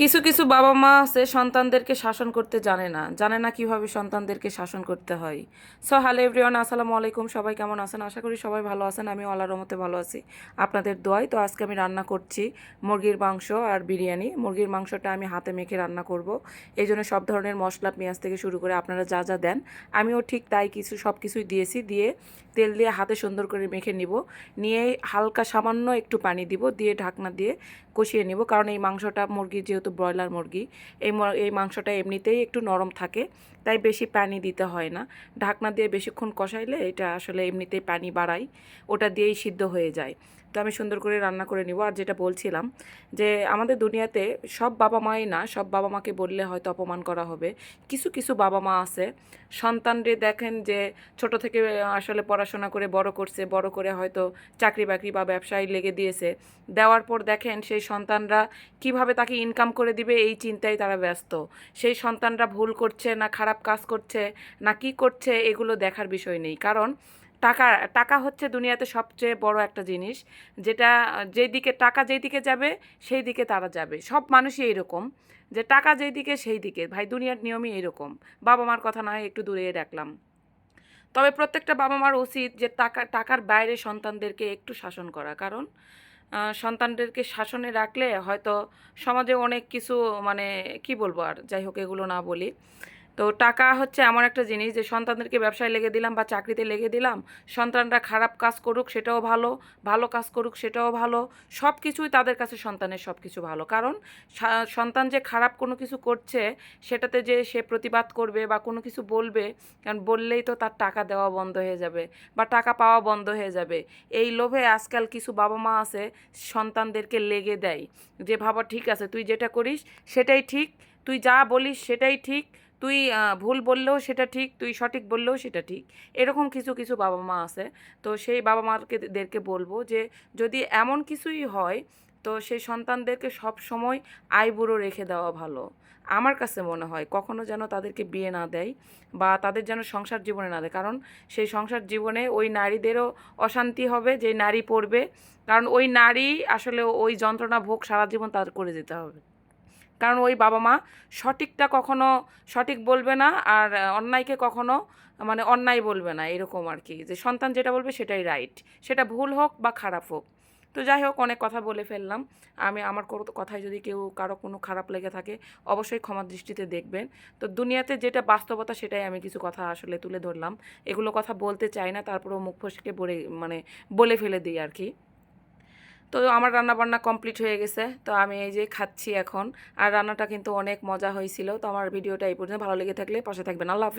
কিছু কিছু বাবা মা আছে সন্তানদেরকে শাসন করতে জানে না জানে না কীভাবে সন্তানদেরকে শাসন করতে হয়। সো হ্যালো এভরিওয়ান আসসালামু আলাইকুম, সবাই কেমন আছেন? আশা করি সবাই ভালো আছেন আমি রহমতে ভালো আছি। আপনাদের দোয়াই তো আজকে আমি রান্না করছি মুরগির মাংস আর বিরিয়ানি। মুরগির মাংসটা আমি হাতে মেখে রান্না করব। এই জন্য সব ধরনের মশলা, পেঁয়াজ থেকে শুরু করে আপনারা যা যা দেন, আমিও ঠিক তাই কিছু, সব কিছুই দিয়েছি। দিয়ে তেল দিয়ে হাতে সুন্দর করে মেখে নিব। নিয়ে হালকা সামান্য একটু পানি দিব, দিয়ে ঢাকনা দিয়ে কষিয়ে নিব। কারণ এই মাংসটা মুরগির যেহেতু ব্রয়লার মুরগি, এই এই মাংসটা এমনিতেই একটু নরম থাকে, তাই বেশি পানি দিতে হয় না। ঢাকনা দিয়ে বেশিক্ষণ কষাইলে এটা আসলে এমনিতেই পানি বাড়ায়, ওটা দিয়েই সিদ্ধ হয়ে যায়। তো আমি সুন্দর করে রান্না করে নিব। আর যেটা বলছিলাম যে আমাদের দুনিয়াতে সব বাবা মাই না, সব বাবা মাকে বললে হয়তো অপমান করা হবে। কিছু কিছু বাবা মা আছে, সন্তানরে দেখেন যে ছোট থেকে আসলে পড়াশোনা করে বড় করছে, বড় করে হয়তো চাকরি বাকরি বা ব্যবসায় লেগে দিয়েছে। দেওয়ার পর দেখেন সেই সন্তানরা কীভাবে তাকে ইনকাম করে দিবে এই চিন্তায় তারা ব্যস্ত। সেই সন্তানরা ভুল করছে না খারাপ কাজ করছে না কি করছে এগুলো দেখার বিষয় নেই। কারণ টাকা টাকা হচ্ছে দুনিয়াতে সবচেয়ে বড় একটা জিনিস। যেটা যেদিকে টাকা যেই দিকে যাবে সেই দিকে তারা যাবে। সব মানুষই এরকম যে টাকা যেই দিকে সেই দিকে ভাই, দুনিয়ার নিয়মই এরকম বাবা মার কথা না হয় একটু দূরে রাখলাম। তবে প্রত্যেকটা বাবা মার উচিত যে টাকা, টাকার বাইরে সন্তানদেরকে একটু শাসন করা। কারণ সন্তানদেরকে শাসনে রাখলে হয়তো সমাজে অনেক কিছু মানে কি বলব আর? যাই হোক, এগুলো না বলি। তো টাকা হচ্ছে এমন একটা জিনিস যে সন্তানদেরকে ব্যবসায় লেগে দিলাম বা চাকরিতে লেগে দিলাম, সন্তানরা খারাপ কাজ করুক সেটাও ভালো ভালো কাজ করুক সেটাও ভালো সব কিছুই তাদের কাছে সন্তানের সব কিছু ভালো। কারণ সন্তান যে খারাপ কোনো কিছু করছে, সেটাতে যে সে প্রতিবাদ করবে বা কোনো কিছু বলবে, কারণ বললেই তো তার টাকা দেওয়া বন্ধ হয়ে যাবে বা টাকা পাওয়া বন্ধ হয়ে যাবে। এই লোভে আজকাল কিছু বাবা মা আছে, সন্তানদেরকে লেগে দেয়। যে, ভাবা ঠিক আছে, তুই যেটা করিস সেটাই ঠিক, তুই যা বলিস সেটাই ঠিক তুই ভুল বললেও সেটা ঠিক, তুই সঠিক বললেও সেটা ঠিক। এরকম কিছু কিছু বাবা মা আছে। তো সেই বাবা মাকে দেরকে বলব যে, যদি এমন কিছুই হয়, তো সেই সন্তানদেরকে সব সময় আইবুড়ো রেখে দেওয়া ভালো। আমার কাছে মনে হয় কখনো যেন তাদেরকে বিয়ে না দেয় বা তাদের যেন সংসার জীবনে না দেয়। কারণ সেই সংসার জীবনে ওই নারীদেরও অশান্তি হবে, যে নারী পড়বে। কারণ ওই নারী আসলে ওই যন্ত্রণা ভোগ সারা জীবন তার করে যেতে হবে। কারণ ওই বাবা মা সঠিকটা কখনো সঠিক বলবে না আর অন্যায়কে কখনো মানে অন্যায় বলবে না, এরকম আর কি। যে সন্তান যেটা বলবে সেটাই রাইট সেটা ভুল হোক বা খারাপ হোক। তো যাই হোক, অনেক কথা বলে ফেললাম। আমি, আমার কথায় যদি কেউ, কারও কোনো খারাপ লেগে থাকে, অবশ্যই ক্ষমা দৃষ্টিতে দেখবেন। তো দুনিয়াতে যেটা বাস্তবতা সেটাই আমি কিছু কথা আসলে তুলে ধরলাম। এগুলো কথা বলতে চাই না, তারপরেও মুখ ফসকে বলে মানে বলে ফেলে দিই আর কি। তো আমার রান্না বান্না কমপ্লিট হয়ে গেছে। তো আমি এই যে খাচ্ছি এখন। আর রান্নাটা কিন্তু অনেক মজা হয়েছিল। তো আমার ভিডিওটা এই পর্যন্ত ভালো লেগে থাকলে পাশে থাকবেন। আল্লাহ